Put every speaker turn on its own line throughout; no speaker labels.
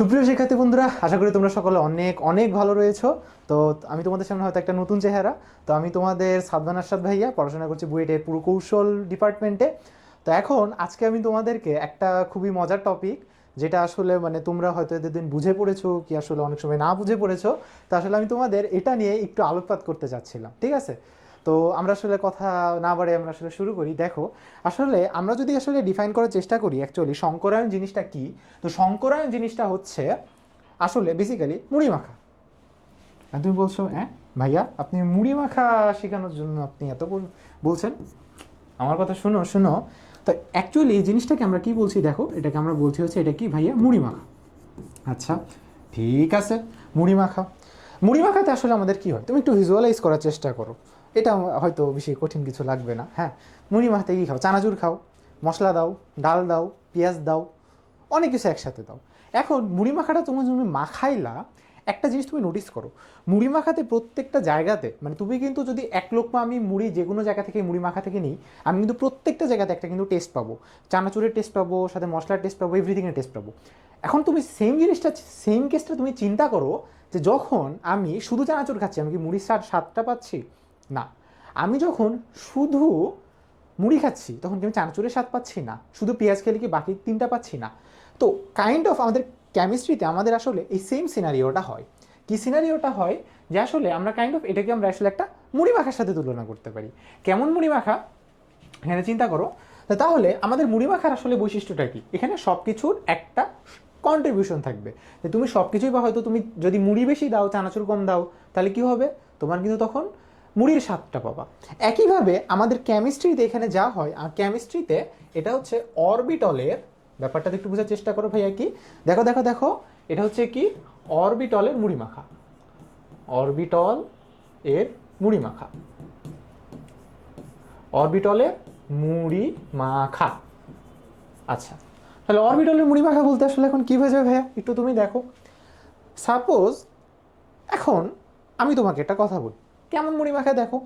সুপ্রিয় শিক্ষার্থী বন্ধুরা, আশা করি তোমরা সকলে অনেক অনেক ভালো রয়েছো। তো আমি তোমাদের সামনে হয়তো একটা নতুন চেহারা। তো আমি তোমাদের সাদমান আরশাদ ভাইয়া, পড়াশোনা করছি বুয়েটের পুরকৌশল ডিপার্টমেন্টে। তো এখন আজকে আমি তোমাদেরকে একটা খুবই মজার টপিক যেটা আসলে মানে তোমরা হয়তো এতদিন বুঝে পড়েছো, কি আসলে অনেক সময় না বুঝে পড়েছো। তো আসলে আমি তোমাদের এটা নিয়ে একটু আলোকপাত করতে চাচ্ছিলাম, ঠিক আছে? তো আমরা আসলে কথা না বাড়ে আমরা আসলে শুরু করি। দেখো, আসলে আমরা যদি আসলে ডিফাইন করার চেষ্টা করি অ্যাকচুয়ালি শঙ্করায়ন জিনিসটা কি, তো শঙ্করায়ন জিনিসটা হচ্ছে আসলে বেসিক্যালি মুড়ি মাখা। তুমি বলছো হ্যাঁ ভাইয়া, আপনি মুড়ি মাখা শেখানোর জন্য আপনি এত বলছেন? আমার কথা শুনো শুনো। তো অ্যাকচুয়ালি এই জিনিসটাকে আমরা কি বলছি দেখো, এটাকে আমরা বলছি হচ্ছে এটা কি ভাইয়া, মুড়ি মাখা। আচ্ছা ঠিক আছে, মুড়ি মাখা। মুড়ি মাখাতে আসলে আমাদের কি হয়, তুমি একটু ভিজুয়ালাইজ করার চেষ্টা করো। এটা হয়তো বেশি কঠিন কিছু লাগবে না হ্যাঁ। মুড়ি মাখাতে কি খাও? চানাচুর খাও, মশলা দাও, ডাল দাও, পেঁয়াজ দাও, অনেক কিছু একসাথে দাও। এখন মুড়ি মাখাটা তোমার তুমি মাখাইলা, একটা জিনিস তুমি নোটিস করো, মুড়ি মাখাতে প্রত্যেকটা জায়গাতে মানে তুমি কিন্তু যদি এক লোকমা আমি মুড়ি যে কোনো জায়গা থেকে মুড়ি মাখা থেকে নিই, আমি কিন্তু প্রত্যেকটা জায়গাতে একটা কিন্তু টেস্ট পাবো। চানাচুরের টেস্ট পাবো, সাথে মশলার টেস্ট পাবো এভরিথিংয়ের টেস্ট পাবো। এখন তুমি সেম জিনিসটা সেম কেসটা তুমি চিন্তা করো যে যখন আমি শুধু চানাচুর খাচ্ছি, আমি কি মুড়ির স্বাদ স্বাদটা পাচ্ছি? না। আমি যখন শুধু মুড়ি খাচ্ছি, তখন কি আমি চানাচুরের স্বাদ পাচ্ছি না? শুধু পেঁয়াজ খেলে কি বাকি তিনটা পাচ্ছি না? তো কাইন্ড অফ আমাদের কেমিস্ট্রিতে আমাদের আসলে এই সেম সিনারিওটা হয়। কি সিনারিওটা হয় যে আসলে আমরা কাইন্ড অফ এটাকে আমরা আসলে একটা মুড়ি মাখার সাথে তুলনা করতে পারি। কেমন মুড়ি মাখা? এখানে চিন্তা করো। তাহলে আমাদের মুড়ি মাখার আসলে বৈশিষ্ট্যটা কি? এখানে সব কিছুর একটা কন্ট্রিবিউশন থাকবে। তুমি সব কিছুই বা হয়তো তুমি যদি মুড়ি বেশি দাও, চানাচুর কম দাও, তাহলে কি হবে? তোমার কিন্তু তখন মুড়ির স্বাদটা পাবা। একইভাবে আমাদের কেমিস্ট্রিতে এখানে যা হয়, আর কেমিস্ট্রিতে এটা হচ্ছে অরবিটলের ব্যাপারটা একটু বোঝার চেষ্টা করো ভাইয়া কি? দেখো দেখো দেখো, এটা হচ্ছে কি? অরবিটলের মুড়ি মাখা। অরবিটল এর মুড়ি মাখা। অরবিটলের মুড়ি মাখা। আচ্ছা তাহলে অরবিটলের মুড়ি মাখা বলতে আসলে এখন কী হয়ে যাবে ভাইয়া? একটু তুমি দেখো। সাপোজ এখন আমি তোমাকে একটা কথা বলি। কেমন মুড়ি দেখো?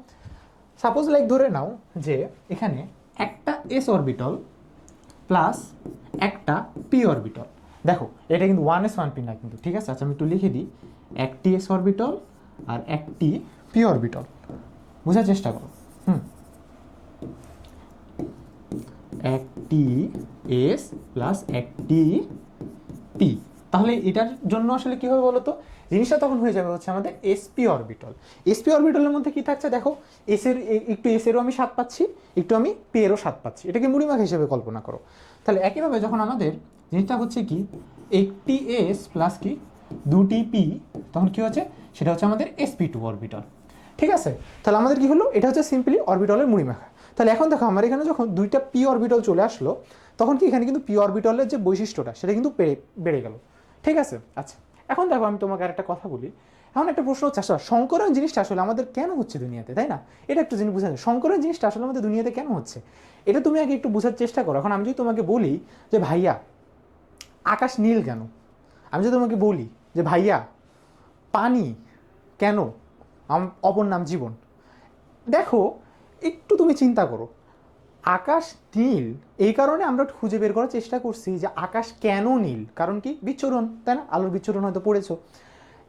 সাপোজ লাইক ধরে নাও যে এখানে একটা এস অরবিটল প্লাস একটা পি অরবিটল দেখো, এটা কিন্তু ওয়ান এস ওয়ান পি না কিন্তু, ঠিক আছে? আচ্ছা আমি একটু লিখে দিই। একটি এস অরবিটল আর একটি পি অরবিটল বোঝার চেষ্টা করো। হুম। একটি এস প্লাস একটি পি তাহলে এটার জন্য আসলে কী হবে বলো তো জিনিসটা তখন হয়ে যাবে হচ্ছে আমাদের এসপি অরবিটল এসপি অরবিটলের মধ্যে কি থাকছে? দেখো এসের একটু এসেরও আমি স্বাদ পাচ্ছি, একটু আমি পি এরও স্বাদ পাচ্ছি। এটাকে মুড়িমাখা হিসেবে কল্পনা করো। তাহলে একইভাবে যখন আমাদের জিনিসটা হচ্ছে কি, একটি এস প্লাস কি, দুটি পি তখন কি হচ্ছে? সেটা হচ্ছে আমাদের এসপি টু অরবিটল ঠিক আছে? তাহলে আমাদের কি হলো? এটা হচ্ছে সিম্পলি অরবিটলের মুড়িমাখা। তাহলে এখন দেখো, আমার এখানে যখন দুইটা পি অরবিটল চলে আসলো, তখন কি এখানে কিন্তু পি অরবিটলের যে বৈশিষ্ট্যটা, সেটা কিন্তু বেড়ে বেড়ে গেল। ঠিক আছে আচ্ছা। এখন দেখো আমি তোমাকে আর একটা কথা বলি। এখন একটা প্রশ্ন হচ্ছে, আসলে সংকরণ জিনিসটা আসলে আমাদের কেন হচ্ছে দুনিয়াতে, তাই না? এটা একটু জিনিস বোঝা সংকরণ জিনিসটা আসলে আমাদের দুনিয়াতে কেন হচ্ছে? এটা তুমি আগে একটু বোঝার চেষ্টা করো। এখন আমি যদি তোমাকে বলি যে, ভাইয়া, আকাশ নীল কেন? আমি যদি তোমাকে বলি যে, ভাইয়া, পানি কেন? অপর নাম জীবন। দেখো, একটু তুমি চিন্তা করো। আকাশ নীল। এই কারণে আমরা খুঁজে বের করার চেষ্টা করছি যে আকাশ কেন নীল? কারণ কি? বিচ্ছুরণ, তাই না? আলোর বিচ্ছুরণ হয়তো পড়েছো।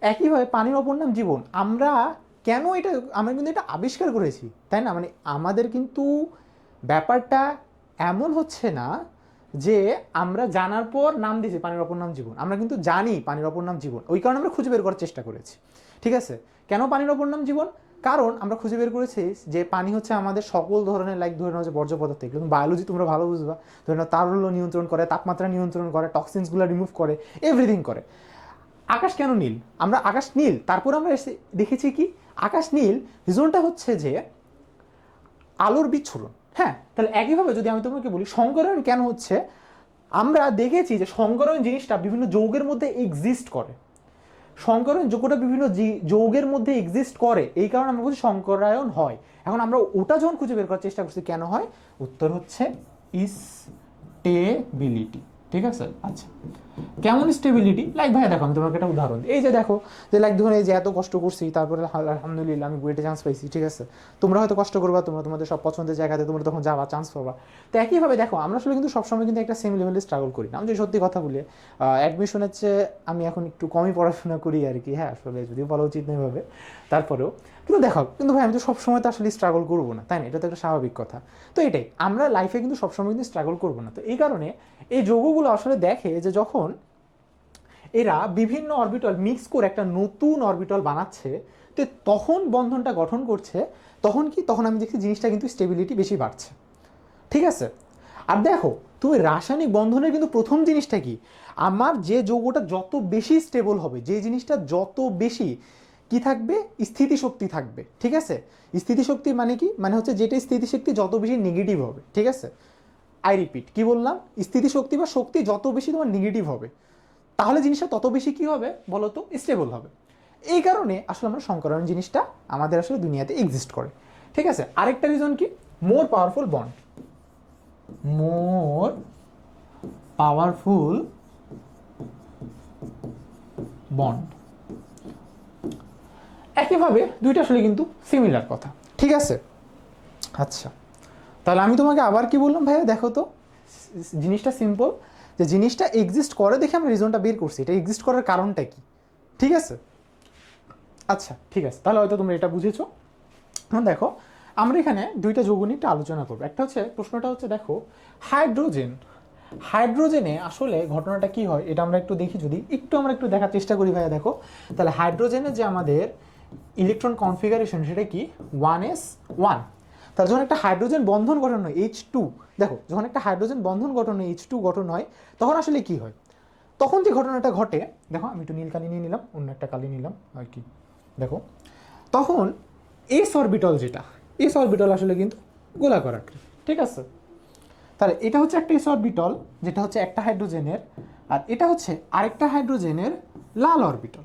একইভাবে পানির অপর নাম জীবন। আমরা কেন এটা, আমরা কিন্তু এটা আবিষ্কার করেছি, তাই না? মানে আমাদের কিন্তু ব্যাপারটা এমন হচ্ছে না যে আমরা জানার পর নাম দিয়েছি, পানির অপর নাম জীবন। আমরা কিন্তু জানি পানির অপর নাম জীবন। ওই কারণে আমরা খুঁজে বের করার চেষ্টা করেছি। ঠিক আছে? কেন পানির অপর নাম জীবন? কারণ আমরা খুঁজে বের করেছি যে পানি হচ্ছে আমাদের সকল ধরনের লাইক ধরে নাও যে বর্জ্য পদার্থ, এগুলো বায়োলজি তোমরা ভালো বুঝবা। ধরে নাও তারল্য নিয়ন্ত্রণ করে, তাপমাত্রা নিয়ন্ত্রণ করে টক্সিনসগুলো রিমুভ করে এভরিথিং করে। আকাশ কেন নীল? আমরা আকাশ নীল, তারপর আমরা এসে দেখেছি কি? আকাশ নীল রিজনটা হচ্ছে যে আলোর বিচ্ছুরণ। হ্যাঁ তাহলে একইভাবে যদি আমি তোমাকে বলি, সংকরণ কেন হচ্ছে? আমরা দেখেছি যে সংকরণ জিনিসটা বিভিন্ন যৌগের মধ্যে এক্সিস্ট করে। সংকরণ যোগ্যটা বিভিন্ন যোগের মধ্যে এক্সিস্ট করে। এই কারণে আমরা বলছি সংকরায়ন হয়। এখন আমরা ওটা যখন খুঁজে বের করার চেষ্টা করছি, কেন হয়? উত্তর হচ্ছে স্টেবিলিটি ঠিক আছে? আচ্ছা। কেমন স্টেবিলিটি লাইক ভাই দেখো, আমি তোমাকে একটা উদাহরণ এই যে দেখো, যে লাইক ধরুন এই যে এত কষ্ট করছি, তারপরে আল- আলহামদুলিল্লাহ আমি বুয়েটে চান্স পাইছি, ঠিক আছে? তোমরা হয়তো কষ্ট করবা, তোমরা তোমাদের সব পছন্দের জায়গাতে তোমরা তখন যাবা চান্স পাবা। তো একইভাবে দেখো, আমরা আসলে কিন্তু সবসময় কিন্তু একটা সেম লেভেলে স্ট্রাগল করি না। আমি যদি সত্যি কথা বলি অ্যাডমিশনের চেয়ে আমি এখন একটু কমই পড়াশোনা করি আর কি হ্যাঁ? আসলে যদিও বলা উচিত নয় ভাবে তারপরেও কিন্তু দেখো, কিন্তু ভাই, আমি তো সবসময় তো আসলে স্ট্রাগল করব না, তাই না? এটা তো একটা স্বাভাবিক কথা। তো এটাই, আমরা লাইফে কিন্তু সবসময় কিন্তু স্ট্রাগল করব না। তো এই কারণে এই যোগগুলো আসলে দেখে যে যখন এরা বিভিন্ন অরবিটাল মিক্স করে একটা নতুন অরবিটাল বানাচ্ছে, তো তখন বন্ধনটা গঠন করছে, তখন কি? তখন আমি দেখছি জিনিসটা কিন্তু স্টেবিলিটি বেশি বাড়ছে। ঠিক আছে? আর দেখো, তুমি রাসায়নিক বন্ধনের কিন্তু প্রথম জিনিসটা কি? আমার যে যৌগটা যত বেশি স্টেবল হবে, যে জিনিসটা যত বেশি কি থাকবে? স্থিতিশক্তি থাকবে, ঠিক আছে? স্থিতিশক্তি মানে কি? মানে হচ্ছে যেটা স্থিতিশক্তি যত বেশি নেগেটিভ হবে, ঠিক আছে? আই রিপিট কি বললাম? স্থিতিশক্তি বা শক্তি যত বেশি তোমার নেগেটিভ হবে, তাহলে জিনিসটা তত বেশি কি হবে? বলো তো স্টেবল হবে। এই কারণে আসলে আমরা সংকরণ জিনিসটা আমাদের আসলে দুনিয়াতে এক্সিস্ট করে, ঠিক আছে? আরেকটা রিজন কি? More powerful bond more powerful bond একইভাবে দুইটা আসলে কিন্তু সিমিলার কথা। ঠিক আছে? আচ্ছা। তাহলে আমি তোমাকে আবার কি বললাম ভাইয়া? দেখো তো, জিনিসটা সিম্পল যে জিনিসটা এক্সিস্ট করে দেখে আমরা রিজনটা বের করছি। এটা এক্সিস্ট করার কারণটা কি? ঠিক আছে? আচ্ছা ঠিক আছে। তাহলে হয়তো তোমরা এটা বুঝেছ। দেখো, আমরা এখানে দুইটা যৌগ নিয়ে একটা আলোচনা করব। একটা হচ্ছে, প্রশ্নটা হচ্ছে, দেখো হাইড্রোজেন হাইড্রোজেনে আসলে ঘটনাটা কি হয়? এটা আমরা একটু দেখি যদি। একটু আমরা একটু দেখার চেষ্টা করি ভাইয়া, দেখো। তাহলে হাইড্রোজেনে যে আমাদের ইলেকট্রন কনফিগারেশন সেটা কি? ওয়ান এস ওয়ান তার যখন একটা হাইড্রোজেন বন্ধন গঠন হয় এইচ টু দেখো, যখন একটা হাইড্রোজেন বন্ধন গঠন হয় এইচ টু গঠন হয়, তখন আসলে কি হয়? তখন যে ঘটনাটা ঘটে, দেখো, আমি একটু নীল কালি নিয়ে নিলাম, অন্য একটা কালি নিলাম আর কি? দেখো, তখন এস অরবিটল যেটা এস অরবিটল আসলে কিন্তু গোলাকার আকৃতি, ঠিক আছে? তাহলে এটা হচ্ছে একটা এস অরবিটাল যেটা হচ্ছে একটা হাইড্রোজেনের আর এটা হচ্ছে আরেকটা হাইড্রোজেনের লাল অরবিটাল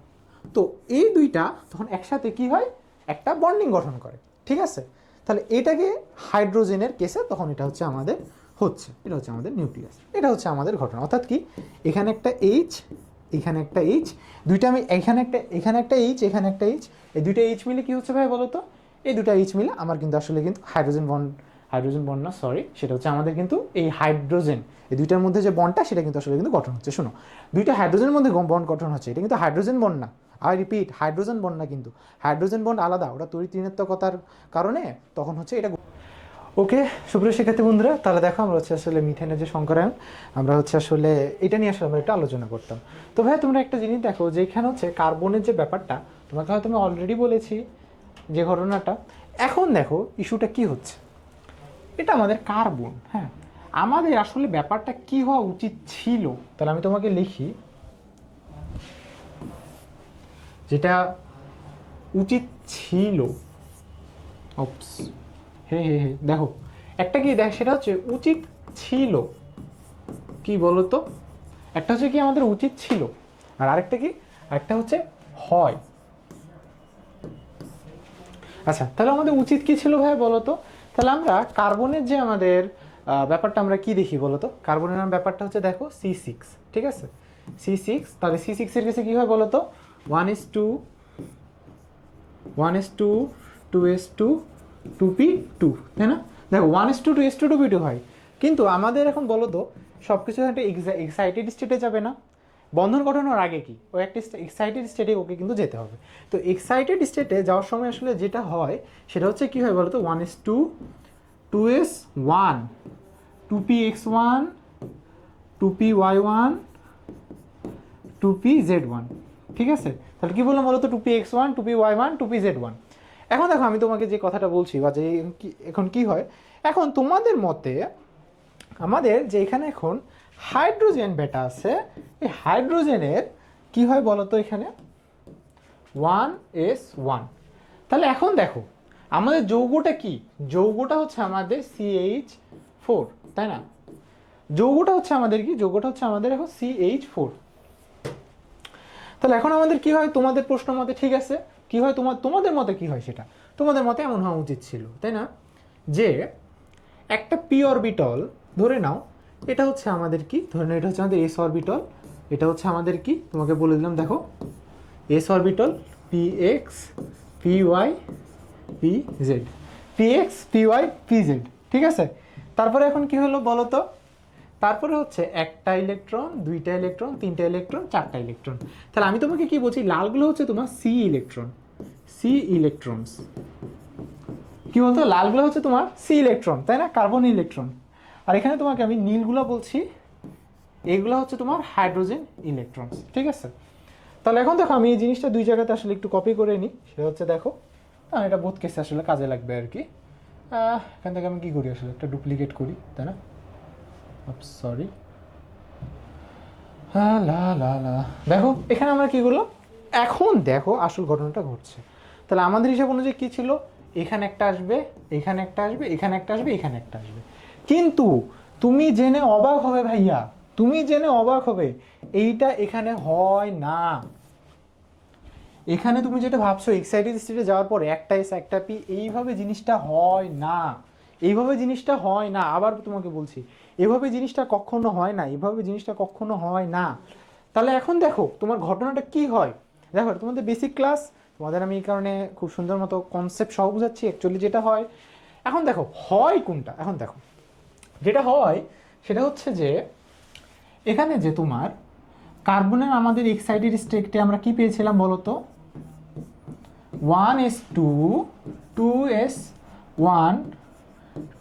তো এই দুইটা তখন একসাথে কি হয়? একটা বন্ডিং গঠন করে, ঠিক আছে? তাহলে এটাকে হাইড্রোজেনের কেসে তখন এটা হচ্ছে আমাদের হচ্ছে, এটা হচ্ছে আমাদের নিউক্লিয়াস এটা হচ্ছে আমাদের ঘটনা অর্থাৎ কি? এখানে একটা এইচ এখানে একটা এইচ দুইটা আমি এখানে একটা এখানে একটা এইচ এখানে একটা এইচ এই দুইটা এইচ মিলে কি হচ্ছে ভাই বলো তো এই দুটো এইচ মিলে আমার কিন্তু আসলে কিন্তু হাইড্রোজেন বন্ড হাইড্রোজেন বন্ড না সরি সেটা হচ্ছে আমাদের কিন্তু এই হাইড্রোজেন এই দুইটার মধ্যে যে বন্ডটা সেটা কিন্তু আসলে কিন্তু গঠন হচ্ছে। শোনো, দুইটা হাইড্রোজেনের মধ্যে বন্ড গঠন হচ্ছে, এটা কিন্তু হাইড্রোজেন বন্ড না। আই রিপিট হাইড্রোজেন বন্ড না কিন্তু। হাইড্রোজেন বন্ড আলাদা, ওটা তরিতৃণাত্মকতার কারণে তখন হচ্ছে এটা ওকে সুপ্রিয় শিক্ষার্থী বন্ধুরা, তাহলে দেখো আমরা হচ্ছে আসলে মিথেনের যে সংকরায়ন, আমরা হচ্ছে আসলে এটা নিয়ে আসলে আমরা একটু আলোচনা করতাম। তো ভাই তোমরা একটা জিনিস দেখো যে এখানে হচ্ছে কার্বনের যে ব্যাপারটা, তোমাকে হয়তো আমি অলরেডি বলেছি যে ঘটনাটা। এখন দেখো ইস্যুটা কি হচ্ছে? এটা আমাদের কার্বন হ্যাঁ। আমাদের আসলে ব্যাপারটা কি হওয়া উচিত ছিল? তাহলে আমি তোমাকে লিখি। যেটা উচিত ছিল। অপস হে হে হে দেখো একটা কি দেখ সেটা হচ্ছে উচিত ছিল। কি বলো তো একটা হচ্ছে কি আমাদের উচিত ছিল আর আরেকটা কি? আরেকটা হচ্ছে হয়। আচ্ছা তাহলে আমাদের উচিত কি ছিল ভাই বলো তো তাহলে আমরা কার্বনের যে আমাদের ব্যাপারটা আমরা কি দেখি বলো তো কার্বনের ব্যাপারটা হচ্ছে দেখো সি সিক্স ঠিক আছে? সি সিক্স তাহলে সি সিক্সের কাছে কী হয় বলো তো one S two one S two two S two two P two তাই না? দেখো one S two two S two two P two হয়। কিন্তু আমাদের এখন বলো তো সব কিছু একটা এক্সাইটেড স্টেটে যাবে না? বন্ধন গঠনের আগে কি? ও একটা এক্সাইটেড স্টেটে ওকে কিন্তু যেতে হবে। তো এক্সাইটেড স্টেটে যাওয়ার সময় আসলে যেটা হয়, সেটা হচ্ছে কি হয় বলো তো one S two two S one two P X one two P Y one two P Z one ঠিক আছে? তাহলে কি বললাম বলো তো two P X one two P Y one two P Z one এখন দেখো, আমি তোমাকে যে কথাটা বলছি বা যে এখন কি হয়? এখন তোমাদের মতে আমাদের যে এখানে এখন হাইড্রোজেন বেটা আছে, এই হাইড্রোজেনের কি হয় বলো তো এখানে? ওয়ান এস ওয়ান তাহলে এখন দেখো, আমাদের যৌগটা কি? যৌগটা হচ্ছে আমাদের সিএইচ ফোর তাই না? যৌগটা হচ্ছে আমাদের কি? যৌগটা হচ্ছে আমাদের এখন সিএইচ ফোর তাহলে এখন আমাদের কি হয়? তোমাদের প্রশ্ন মতে ঠিক আছে। কি হয়? তোমার তোমাদের মতে কি হয় সেটা? তোমাদের মতে এমন হওয়া উচিত ছিল, তাই না? যে একটা পি অরবিটল ধরে নাও, এটা হচ্ছে আমাদের কি? ধরে নাও, এটা হচ্ছে আমাদের এস অরবিটল এটা হচ্ছে আমাদের কি? তোমাকে বলে দিলাম, দেখো। S orbital P X P Y P Z P X P Y P Z ঠিক আছে? তারপরে এখন কি হলো বলো তো? তারপরে হচ্ছে একটা ইলেকট্রন দুইটা ইলেকট্রন তিনটা ইলেকট্রন চারটা ইলেকট্রন তাহলে আমি তোমাকে কি বলছি, লালগুলো হচ্ছে তোমার সি ইলেকট্রন সি ইলেকট্রনস কি বলতো? লালগুলো হচ্ছে তোমার সি ইলেকট্রন তাই না? কার্বন ইলেকট্রন আর এখানে তোমাকে আমি নীলগুলো বলছি, এগুলো হচ্ছে তোমার হাইড্রোজেন ইলেকট্রনস ঠিক আছে? তাহলে এখন দেখো, আমি এই জিনিসটা দুই জায়গাতে আসলে একটু কপি করে নিই। সেটা হচ্ছে দেখো এটা বোধ কেসে আসলে কাজে লাগবে আর কি। এখান থেকে আমি কী করি আসলে? একটা ডুপ্লিকেট করি, তাই না? সরি লা লা লা। দেখো, এখানে আমরা কী করলাম? এখন দেখো আসল ঘটনাটা ঘটছে। তাহলে আমাদের হিসাব অনুযায়ী কী ছিল? এখানে একটা আসবে, এখানে একটা আসবে, এখানে একটা আসবে, এখানে একটা আসবে। কিন্তু তুমি জেনে অবাক হবে ভাইয়া, তুমি জেনে অবাক হবে, এইটা এখানে হয় না। এখানে তুমি যেটা ভাবছ এক্সাইটেড স্টেটে যাওয়ার পর একটা এস একটা পি এইভাবে জিনিসটা হয় না। এইভাবে জিনিসটা হয় না। আবার তোমাকে বলছি এভাবে জিনিসটা কখনো হয় না, এভাবে জিনিসটা কখনো হয় না। তাহলে এখন দেখো, তোমার ঘটনাটা কি হয়? দেখো, তোমাদের বেসিক ক্লাস তোমাদের আমি এই কারণে খুব সুন্দর মতো কনসেপ্ট সহ বুঝাচ্ছি অ্যাকচুয়ালি যেটা হয়, এখন দেখো, হয় কোনটা? এখন দেখো, যেটা হয়, সেটা হচ্ছে যে, এখানে যে তোমার কার্বনের আমাদের এক্সাইটেড স্টেটে আমরা কি পেয়েছিলাম বলো তো one S two two S one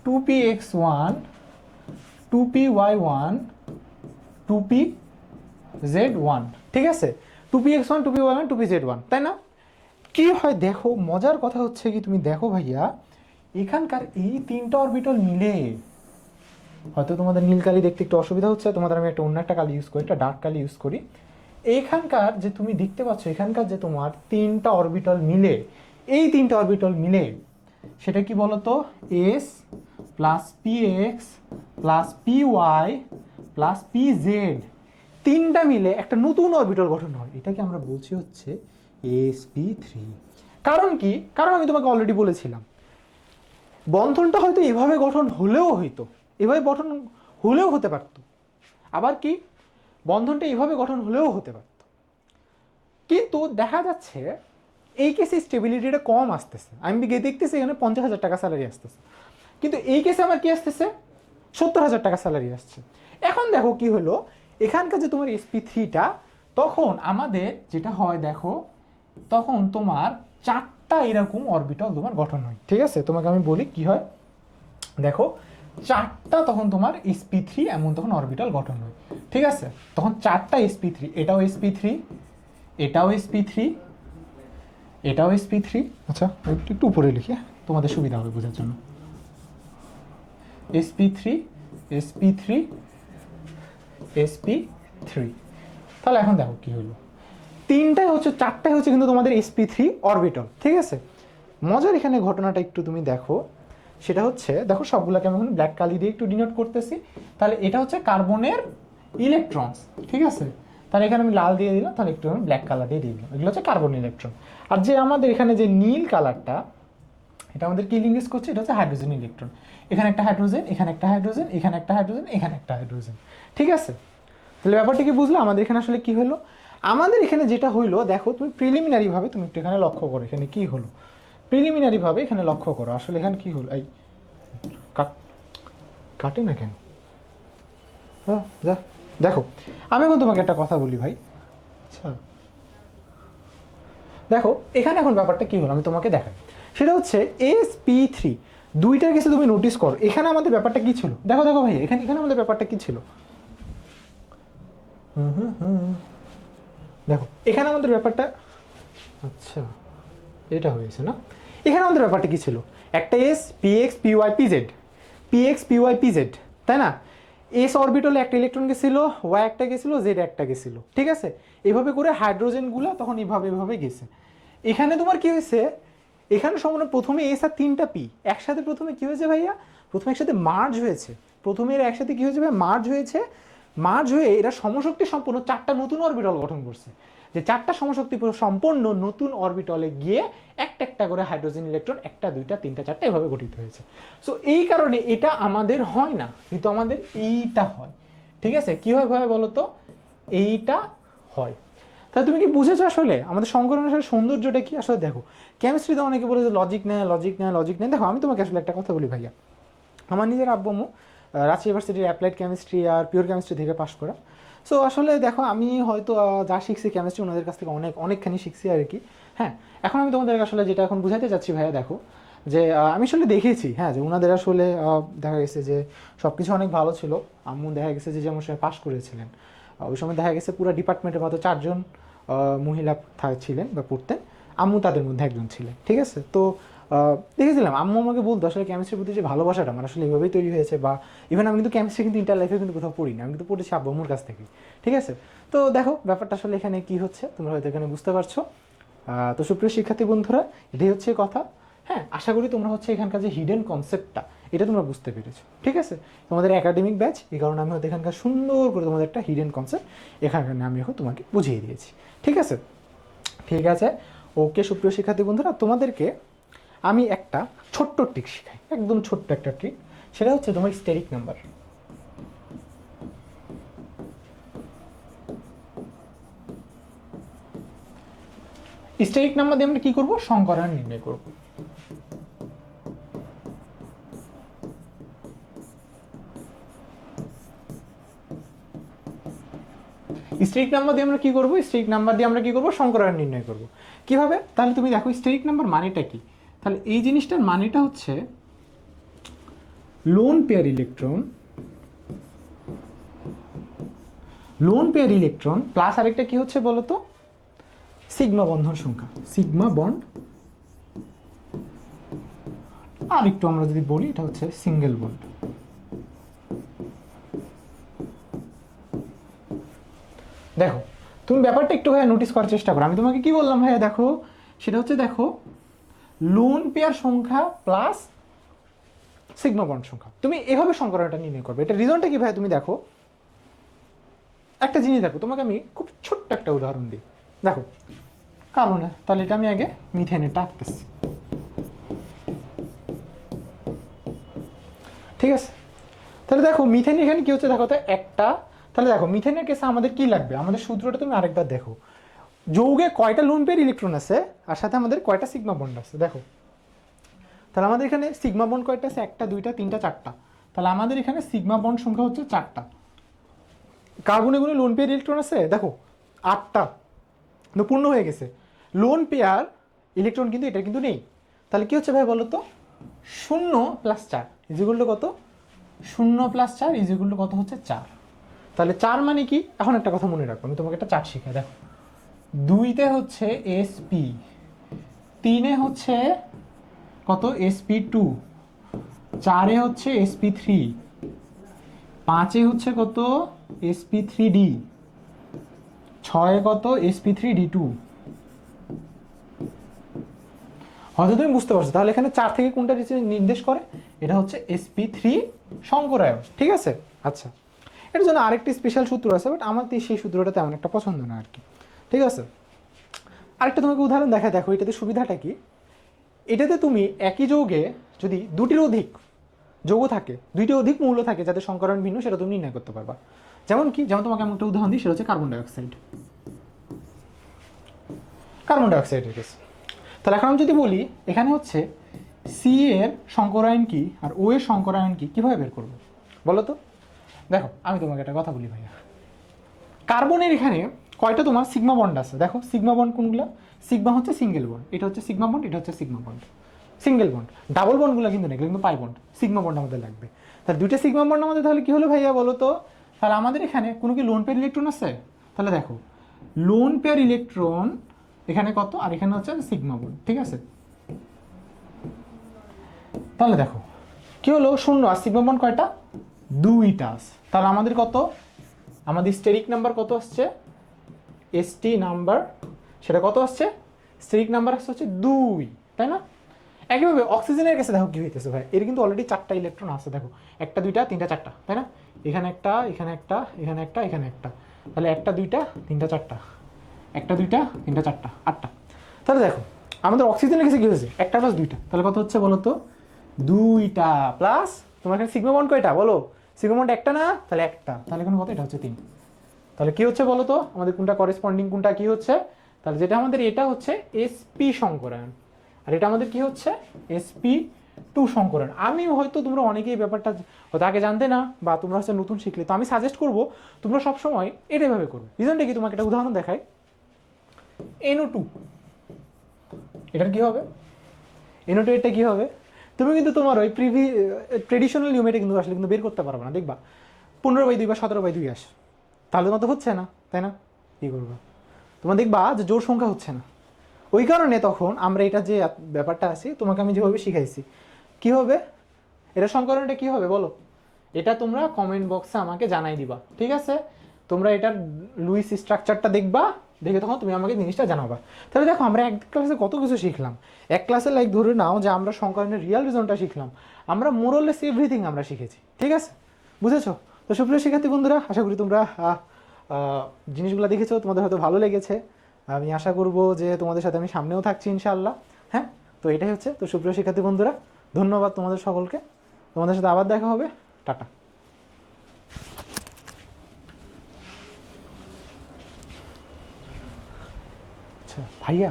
two P X one two P Y one two P Z one ঠিক আছে? Two P X one two P Y one two P Z one তাই না? কি হয় দেখো, মজার কথা হচ্ছে কি তুমি দেখো ভাইয়া, এখানকার এই তিনটা অরবিটাল মিলে, হয়তো তোমাদের নীল কালি দেখতে একটু অসুবিধা হচ্ছে, তোমাদের আমি একটা অন্য একটা কালি ইউজ করি, একটা ডার্ক কালি ইউজ করি। এইখানকার যে তুমি দেখতে পাচ্ছ, এখানকার যে তোমার তিনটা অরবিটাল মিলে, এই তিনটা অরবিটাল মিলে, সেটা কি বলতো? S plus P X plus P Y plus P Z তিনটা মিলে একটা নতুন অরবিটাল গঠন হয়। এটাকে আমরা বলছি হচ্ছে এস পি থ্রি কারণ কি? কারণ আমি তোমাকে অলরেডি বলেছিলাম। বন্ধনটা হয়তো এভাবে গঠন হলেও হইতো, এভাবে গঠন হলেও হতে পারত। আবার কি? বন্ধনটা এভাবে গঠন হলেও হতে পারত। কিন্তু দেখা যাচ্ছে এই কেসে স্টেবিলিটিটা কম আসতেছে। আমি গিয়ে দেখতেছি এখানে পঞ্চাশ হাজার টাকা স্যালারি আসতেছে। কিন্তু এই কেসে আমার কি আসতেছে? সত্তর হাজার টাকা স্যালারি আসছে। এখন দেখো কি হলো, এখানকার যে তোমার এসপি থ্রিটা তখন আমাদের যেটা হয় দেখো, তখন তোমার চারটা এরকম অরবিটাল তোমার গঠন হয়। ঠিক আছে? তোমাকে আমি বলি কি হয়? দেখো, চারটা তখন তোমার এসপি থ্রি এমন তখন অরবিটাল গঠন হয়। ঠিক আছে? তখন চারটা এসপি থ্রি এটাও এসপি থ্রি এটাও এসপি থ্রি এটাও এসপি থ্রি আচ্ছা একটু উপরে লিখি হ্যাঁ? তোমাদের সুবিধা হবে বোঝার জন্য। SP three SP three SP three তাহলে এখন দেখো কি হলো। তিনটাই হচ্ছে, চারটাই হচ্ছে কিন্তু তোমাদের এসপি থ্রি অরবিটাল ঠিক আছে? মজার এখানে ঘটনাটা একটু তুমি দেখো। সেটা হচ্ছে, দেখো সবগুলোকে আমি এখন ব্ল্যাক কালি দিয়ে একটু ডিনোট করতেছি। তাহলে এটা হচ্ছে কার্বনের ইলেকট্রনস ঠিক আছে? তাহলে এখানে আমি লাল দিয়ে দিলাম, তাহলে একটু আমি ব্ল্যাক কালার দিয়ে দিয়ে দিলাম। এগুলো হচ্ছে কার্বন ইলেকট্রন আর যে আমাদের এখানে যে নীল কালারটা এটা আমাদের কি লিঙ্গেস করছে এটা হচ্ছে হাইড্রোজেন ইলেকট্রন এখানে একটা হাইড্রোজেন এখানে একটা হাইড্রোজেন এখানে একটা হাইড্রোজেন এখানে একটা হাইড্রোজেন ঠিক আছে? তাহলে ব্যাপারটা কি বুঝলো? আমাদের এখানে আসলে কি হলো? আমাদের এখানে যেটা হইল, দেখো, তুমি প্রিলিমিনারিভাবে তুমি একটু এখানে লক্ষ্য করো, এখানে কি হলো? প্রিলিমিনারিভাবে এখানে লক্ষ্য করো, আসলে এখানে কি হলো? এই কাট কাটে না কেন? দেখো, আমি এখন তোমাকে একটা কথা বলি ভাই। আচ্ছা। দেখো, এখানে এখন ব্যাপারটা কি হলো? আমি তোমাকে দেখাই। সেটা হচ্ছে এস পি থ্রি দুইটার কিছু তুমি নোটিস করো। এখানে আমাদের ব্যাপারটা কি ছিল? দেখো দেখো ভাই, এখানে এখানে আমাদের ব্যাপারটা কি ছিল। দেখো, এখানে আমাদের ব্যাপারটা আচ্ছা এটা হয়েছে না? এখানে আমাদের ব্যাপারটা কি ছিল? একটা S P X P Y P Z P X P Y P Z তাই না? এস অরবিটালে একটা ইলেকট্রন গেছিল ওয়াই একটা গেছিল জেড একটা গেছিল, ঠিক আছে? এভাবে করে হাইড্রোজেনগুলো তখন এভাবে এভাবে গেছে। এখানে তোমার কি হয়েছে? এখানে সম্পূর্ণ প্রথমে এস আর তিনটা পি একসাথে প্রথমে কি হয়েছে ভাইয়া? প্রথমে একসাথে মার্জ হয়েছে। প্রথমে এরা একসাথে কি হয়েছে ভাই মার্জ হয়েছে। মার্জ হয়ে এরা সমশক্তি সম্পূর্ণ চারটা নতুন অরবিটাল গঠন করছে। যে চারটা সমশক্তি সম্পন্ন নতুন অরবিটালে গিয়ে একটা একটা করে হাইড্রোজেন ইলেকট্রন একটা, দুইটা, তিনটা, চারটা এভাবে গঠিত হয়েছে। সো এই কারণে এটা আমাদের হয় না। কিন্তু আমাদের এইটা হয়। ঠিক আছে? কীভাবে হয় বলো তো এইটা হয়। তাহলে তুমি কি বুঝেছ আসলে? আমাদের সংকরণ আসলে সৌন্দর্যটা কি? আসলে দেখো কেমিস্ট্রিতে অনেকে বলে যে লজিক নেয় লজিক নেয় লজিক নেয়। দেখো, আমি তোমাকে আসলে একটা কথা বলি ভাইয়া। আমার নিজের আব্বু রাঁচি ইউনিভার্সিটির অ্যাপ্লাইড কেমিস্ট্রি আর পিওর কেমিস্ট্রি থেকে পাশ করা। সো আসলে দেখো, আমি হয়তো যা শিখছি কেমিস্ট্রি ওনাদের কাছ থেকে অনেক, অনেকখানি শিখছি আর কি। হ্যাঁ এখন আমি তোমাদের আসলে যেটা এখন বুঝাতে চাচ্ছি ভাইয়া, দেখো, যে আমি আসলে দেখেছি হ্যাঁ যে ওনাদের আসলে দেখা গেছে যে সব কিছু অনেক ভালো ছিল। আম্মু দেখা গেছে যে যেমন সময় পাশ করেছিলেন। ওই সময় দেখা গেছে পুরো ডিপার্টমেন্টের মতো চারজন মহিলা ছিলেন বা পড়তেন। আম্মু তাদের মধ্যে একজন ছিলেন, ঠিক আছে? তো দেখেছিলাম, আম্মু আমাকে বলতো, আসলে কেমিস্ট্রির প্রতি যে ভালোবাসাটা আমার আসলে এভাবেই তৈরি হয়েছে বা ইভেন আমি কিন্তু কেমিস্ট্রি কিন্তু ইন্টার লাইফে কিন্তু কোথাও পড়ি না আমি কিন্তু পড়েছি আব্বু কাছ থেকে ঠিক আছে? তো দেখো, ব্যাপারটা আসলে এখানে কি হচ্ছে, তোমরা হয়তো এখানে বুঝতে পারছ। তো সুপ্রিয় শিক্ষার্থী বন্ধুরা, এটাই হচ্ছে কথা। হ্যাঁ আশা করি তোমরা হচ্ছে এখানকার যে হিডেন কনসেপ্টটা এটা তোমরা বুঝতে পেরেছ। ঠিক আছে? তোমাদের একাডেমিক ব্যাচ এই কারণে আমি হয়তো এখানকার সুন্দর করে তোমাদের একটা হিডেন কনসেপ্ট এখানকার আমি এখন তোমাকে বুঝিয়ে দিয়েছি। ঠিক আছে? ঠিক আছে? ওকে সুপ্রিয় শিক্ষার্থী বন্ধুরা, তোমাদেরকে আমি একটা ছোট্ট ট্রিক শেখাই। একদম ছোট্ট একটা ট্রিক সেটা হচ্ছে তোমার স্টেরিক নাম্বার স্টেরিক নাম্বার দিয়ে আমরা কি করব? সংকরণ নির্ণয় করব। স্টেরিক নাম্বার দিয়ে আমরা কি করব? স্টেরিক নাম্বার দিয়ে আমরা কি করব? সংকরণ নির্ণয় করব। কীভাবে? তাহলে তুমি দেখো স্টেরিক নাম্বার মানেটা কি? তাহলে এই জিনিসটার মানেটা হচ্ছে lone pair electron lone pair electron plus আরেকটা কি হচ্ছে বলো তো সিগমা বন্ধন সংখ্যা। সিগমা বন্ড আর একটু আমরা যদি বলি, এটা হচ্ছে সিঙ্গেল বন্ড দেখো, তুমি ব্যাপারটা একটু ভাইয়া নোটিস করার চেষ্টা করো। আমি তোমাকে কি বললাম ভাইয়া, দেখো, সেটা হচ্ছে দেখো লোন পেয়ার সংখ্যা প্লাস সিগমা বন্ড সংখ্যা। তুমি এভাবে সংকরণটা নির্ণয় করবে। এটা রিজনটা কি ভাইয়া, তুমি দেখো, একটা জিনিস দেখো, তোমাকে আমি খুব ছোট্ট একটা উদাহরণ দিই। দেখো কারণ তাহলে এটা আমি আগে মিথেনেরটা আঁকতেছি ঠিক আছে? তাহলে দেখো মিথেন এখানে কি হচ্ছে, দেখো তো একটা তাহলে দেখো, মিথেনের কেসে আমাদের কি লাগবে? আমাদের সূত্রটা তুমি আরেকবার দেখো। যৌগে কয়টা লোন পেয়ার ইলেকট্রন আছে? আর সাথে আমাদের কয়টা সিগমা বন্ড আছে? দেখো। তাহলে আমাদের এখানে সিগমা বন্ড কয়টা আছে? একটা, দুইটা, তিনটা, চারটা। তাহলে আমাদের এখানে সিগমা বন্ড সংখ্যা হচ্ছে চারটা। কার্বনে গুলো লোন পেয়ার ইলেকট্রন আছে? দেখো, আটটা। পূর্ণ হয়ে গেছে। লোন পেয়ার ইলেকট্রন কিন্তু এটা কিন্তু নেই। তাহলে কি হচ্ছে ভাই বলো তো? শূন্য প্লাস চার। ইজিগুল কত? শূন্য প্লাস চার ইজিগুল কত হচ্ছে চার। তাহলে চার মানে কি? এখন একটা কথা মনে রাখো, আমি তোমাকে একটা চার শিখাই, দেখো। দুইতে হচ্ছে এসপি তিনে হচ্ছে কত? এসপি টু চারে হচ্ছে এসপি থ্রি পাঁচে হচ্ছে কত? এসপি থ্রি ডি ছয়ে কত? এসপি থ্রি ডি টু হয়তো তুমি বুঝতে পারছ, তাহলে এখানে চার থেকে কোনটা নির্দেশ করে? এটা হচ্ছে এসপি থ্রি শঙ্করায়ন ঠিক আছে? আচ্ছা। এর জন্য আরেকটি স্পেশাল সূত্র আছে বাট আমার সেই সূত্রটা তেমন একটা পছন্দ না আর কি ঠিক আছে? আরেকটা তোমাকে উদাহরণ দেখা দেখো, এটাতে সুবিধাটা কি? এটাতে তুমি একই যৌগে যদি দুটির অধিক যৌগ থাকে, দুইটি অধিক মূল্য থাকে যাতে সংকরণ ভিন্ন, সেটা তুমি নির্ণয় করতে পারবা। যেমন কি, যেমন তোমাকে আমি একটা উদাহরণ দিই, সেটা হচ্ছে কার্বন ডাইঅক্সাইড কার্বন ডাইঅক্সাইডের কেস তাহলে এখন আমি যদি বলি, এখানে হচ্ছে সি এর সংকরায়ন কি আর ও এর সংকরায়ন কি, কীভাবে বের করব? বলো তো। দেখো, আমি তোমাকে একটা কথা বলি ভাইয়া। কার্বনের এখানে কয়টা তোমার? সিগমা বন্ড আছে। দেখো, সিগমা বন্ড কোনগুলো? সিগমা হচ্ছে সিঙ্গেল বন্ড। এটা হচ্ছে সিগমা বন্ড, এটা হচ্ছে sigma bond. Single bond. Double বন্ডগুলো কিন্তু নেই কিন্তু পাই বন্ড। সিগমা বন্ড আমাদের লাগবে। তাহলে দুইটা সিগমা বন্ড আমাদের তাহলে কী হলো ভাইয়া বলো তো? তাহলে আমাদের এখানে কোনো কি লোন পেয়ার ইলেকট্রন আছে? তাহলে দেখো লোন পেয়ার ইলেকট্রন এখানে কত? আর এখানে হচ্ছে সিগমা বন্ড, ঠিক আছে? তাহলে দেখো, কি হলো? শূন্য। আর সিগমা বন্ড কয়টা? দুইটা তাহলে আমাদের কত? আমাদের স্টেরিক নাম্বার কত আসছে? এসটি নাম্বার সেটা কত আসছে? স্টেরিক নাম্বার আসছে হচ্ছে দুই, তাই না? একইভাবে অক্সিজেনের কাছে দেখো কি হইতেছে ভাই, এর কিন্তু অলরেডি চারটা ইলেকট্রন আছে, দেখো। একটা, দুইটা, তিনটা, চারটা, তাই না? এখানে একটা এখানে একটা এখানে একটা এখানে একটা। তাহলে একটা, দুইটা, তিনটা, চারটা। একটা, দুইটা, তিনটা, চারটা, আটটা। তাহলে দেখো, আমাদের অক্সিজেনের কাছে কি হয়েছে? একটা প্লাস দুইটা। তাহলে কত হচ্ছে বলো তো? দুইটা প্লাস তোমার এখানে সিগমা বন্ড কয়টা? বলো। সিগমা বন্ড একটা না? তাহলে একটা। তাহলে এখানে কত? এটা হচ্ছে তিন। তাহলে কি হচ্ছে বলো তো? আমাদের কোনটা করেসপন্ডিং কোনটা কি হচ্ছে? তাহলে যেটা আমাদের, এটা হচ্ছে এসপি সংকরায়ন আর এটা আমাদের কি হচ্ছে? এসপি টু সংকরণ। আমি হয়তো তোমরা অনেকেই ব্যাপারটা হয়তো আগে জানতে না, বা তোমরা হচ্ছে নতুন শিখলে। তো আমি সাজেস্ট করব, তোমরা সবসময় এটা এভাবে করবে রিজনটা কি? তোমাকে একটা উদাহরণ দেখাই। এনও টু এটার কি হবে? এনও টু এটা কি হবে? তুমি কিন্তু তোমার ওই প্রিভি ট্রেডিশনাল নিয়ম কিন্তু আসলে কিন্তু বের করতে পারবে না, দেখবা। পনেরো বাই দুই বা সতেরো বাই দুই আস। তাহলে তোমার তো হচ্ছে না, তাই না? কী করবে? তোমার দেখবা যে জোর সংখ্যা হচ্ছে না। ওই কারণে তখন আমরা এটা যে ব্যাপারটা আছে, তোমাকে আমি যেভাবে শিখাইছি, কি হবে? এটা সংকলনটা কি হবে বলো? এটা তোমরা কমেন্ট বক্সে আমাকে জানাই দিবা, ঠিক আছে? তোমরা এটার লুইস স্ট্রাকচারটা দেখবা, দেখে তখন তুমি আমাকে জিনিসটা জানাবা। তাহলে দেখো, আমরা এক ক্লাসে কত কিছু শিখলাম। এক ক্লাসে লাইক ধরে নাও যে আমরা সংকলনের রিয়াল রিজনটা শিখলাম। আমরা মোরলেস এভরিথিং আমরা শিখেছি, ঠিক আছে? বুঝেছ? তো সুপ্রিয় শিক্ষার্থী বন্ধুরা, আশা করি তোমরা জিনিসগুলো দেখেছ, তোমাদের হয়তো ভালো লেগেছে। আমি আশা করব যে তোমাদের সাথে আমি সামনেও থাকছি ইনশাআল্লাহ হ্যাঁ? তো এটাই হচ্ছে। তো সুপ্রিয় শিক্ষার্থী বন্ধুরা, ধন্যবাদ তোমাদের সকলকে। তোমাদের সাথে আবার দেখা হবে। টাটা। আচ্ছা ভাইয়া